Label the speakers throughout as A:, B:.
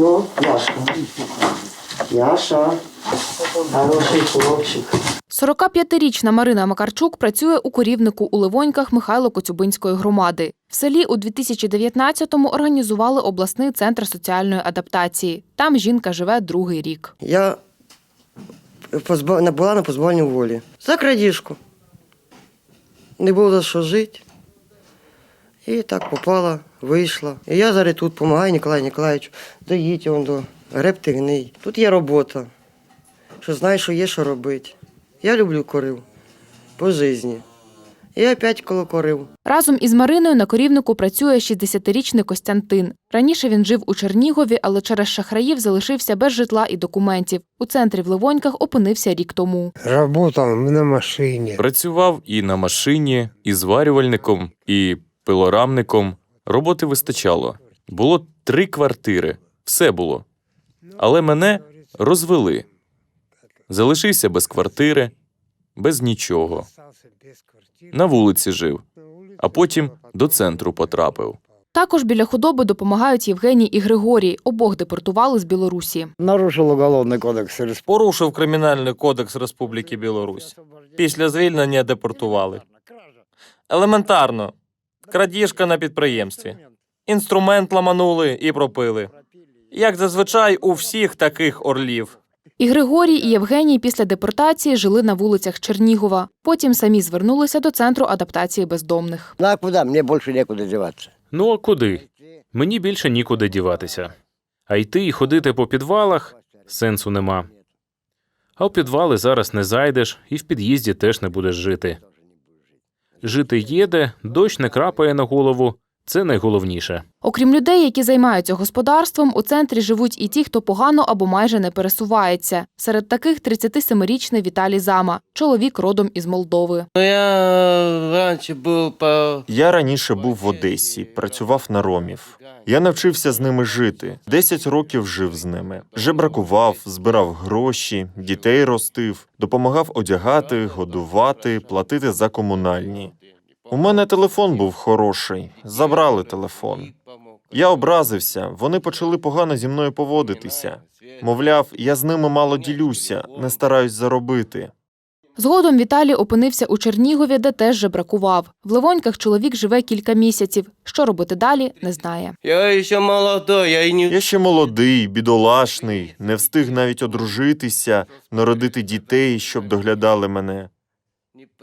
A: Ну, Яшка. Яша. Хороший хлопчик.
B: 45-річна Марина Макарчук працює у корівнику у Ливоньках Михайло Коцюбинської громади. В селі у 2019-му організували обласний центр соціальної адаптації. Там жінка живе другий рік.
A: Я не була на позбавленні волі. За крадіжку. Не було за що жити. І так попала, вийшла. І я зараз тут допомагаю Ніколаю Ніколаєвичу. Доїть он до гребтигний. Тут є робота. Що знаю, що є, що робити. Я люблю корив по житті. І опять коло корив.
B: Разом із Мариною на корівнику працює 60-річний Костянтин. Раніше він жив у Чернігові, але через шахраїв залишився без житла і документів. У центрі в Ливоньках опинився рік тому.
C: Работал на машине.
D: Працював і на машині, і зварювальником, і пилорамником. Роботи вистачало. Було три квартири. Все було. Але мене розвели. Залишився без квартири, без нічого. На вулиці жив, а потім до центру потрапив.
B: Також біля худоби допомагають Євгеній і Григорій. Обох депортували з Білорусі.
C: Нарушил уголовный кодекс.
E: Порушив Кримінальний кодекс Республіки Білорусь. Після звільнення депортували. Елементарно. Крадіжка на підприємстві. Інструмент ламанули і пропили. Як зазвичай у всіх таких орлів.
B: І Григорій, і Євгеній після депортації жили на вулицях Чернігова. Потім самі звернулися до центру адаптації бездомних.
F: Ну а куда? Мне больше некуда деваться.
G: Ну а куди? Мені більше нікуди діватися. А йти і ходити по підвалах сенсу нема. А в підвали зараз не зайдеш і в під'їзді теж не будеш жити. Жити є дощ не крапає на голову це найголовніше.
B: Окрім людей, які займаються господарством, у центрі живуть і ті, хто погано або майже не пересувається. Серед таких 37-річний Віталій Зама, чоловік родом із Молдови.
H: Ну, я раніше був по
I: Я раніше був в Одесі, працював на ромів. Я навчився з ними жити. Десять років жив з ними. Жебракував, збирав гроші, дітей ростив, допомагав одягати, годувати, платити за комунальні. У мене телефон був хороший. Забрали телефон. Я образився. Вони почали погано зі мною поводитися. Мовляв, я з ними мало ділюся, не стараюсь заробити.
B: Згодом Віталій опинився у Чернігові, де теж жебракував. В Ливоньках чоловік живе кілька місяців. Що робити далі, не знає.
H: Я ще молодой, я і не
I: Я ще молодий, бідолашний, не встиг навіть одружитися, народити дітей, щоб доглядали мене.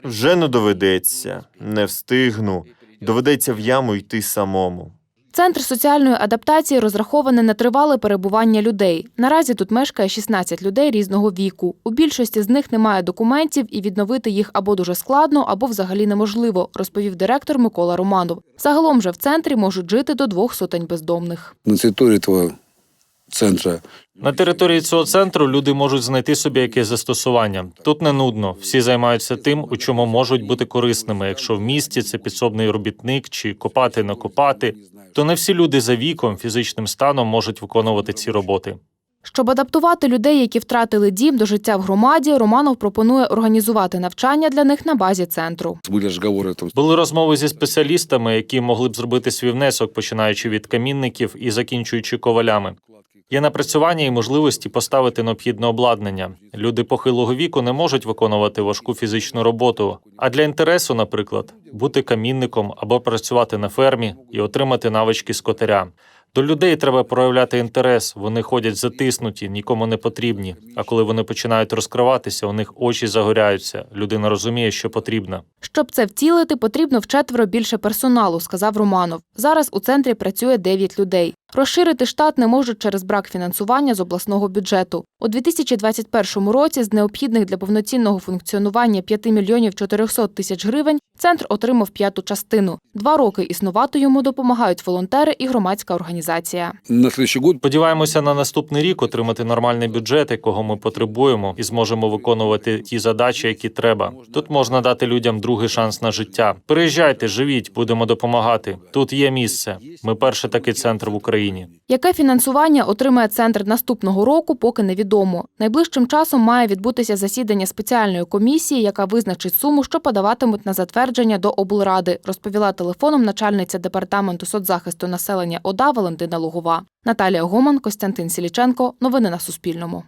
I: Вже не доведеться, не встигну. Доведеться в яму йти самому.
B: Центр соціальної адаптації розрахований на тривале перебування людей. Наразі тут мешкає 16 людей різного віку. У більшості з них немає документів, і відновити їх або дуже складно, або взагалі неможливо, розповів директор Микола Романов. Загалом же в центрі можуть жити до двох сотень бездомних.
J: на території того центру
E: На території цього центру люди можуть знайти собі якесь застосування. Тут не нудно. Всі займаються тим, у чому можуть бути корисними. Якщо в місті це підсобний робітник чи копати накопати, то не всі люди за віком, фізичним станом можуть виконувати ці роботи.
B: Щоб адаптувати людей, які втратили дім до життя в громаді, Романов пропонує організувати навчання для них на базі центру.
J: Були
E: розмови зі спеціалістами, які могли б зробити свій внесок, починаючи від камінників і закінчуючи ковалями. Є напрацювання і можливості поставити необхідне обладнання. Люди похилого віку не можуть виконувати важку фізичну роботу. А для інтересу, наприклад, бути камінником або працювати на фермі і отримати навички скотаря. До людей треба проявляти інтерес. Вони ходять затиснуті, нікому не потрібні. А коли вони починають розкриватися, у них очі загоряються. Людина розуміє, що потрібно.
B: Щоб це втілити, потрібно вчетверо більше персоналу, сказав Романов. Зараз у центрі працює 9 людей. Розширити штат не можуть через брак фінансування з обласного бюджету. У 2021 році з необхідних для повноцінного функціонування 5 мільйонів 400 тисяч гривень центр отримав п'яту частину. Два роки існувати йому допомагають волонтери і громадська організація.
J: на год
E: Сподіваємося на наступний рік отримати нормальний бюджет, якого ми потребуємо, і зможемо виконувати ті задачі, які треба. Тут можна дати людям другий шанс на життя. Приїжджайте, живіть, будемо допомагати. Тут є місце. Ми перший такий центр в Україні. Україні.
B: Яке фінансування отримає центр наступного року, поки невідомо. Найближчим часом має відбутися засідання спеціальної комісії, яка визначить суму, що подаватимуть на затвердження до облради, розповіла телефоном начальниця департаменту соцзахисту населення ОДА Валентина Лугова. Наталія Гоман, Костянтин Сіліченко. Новини на Суспільному.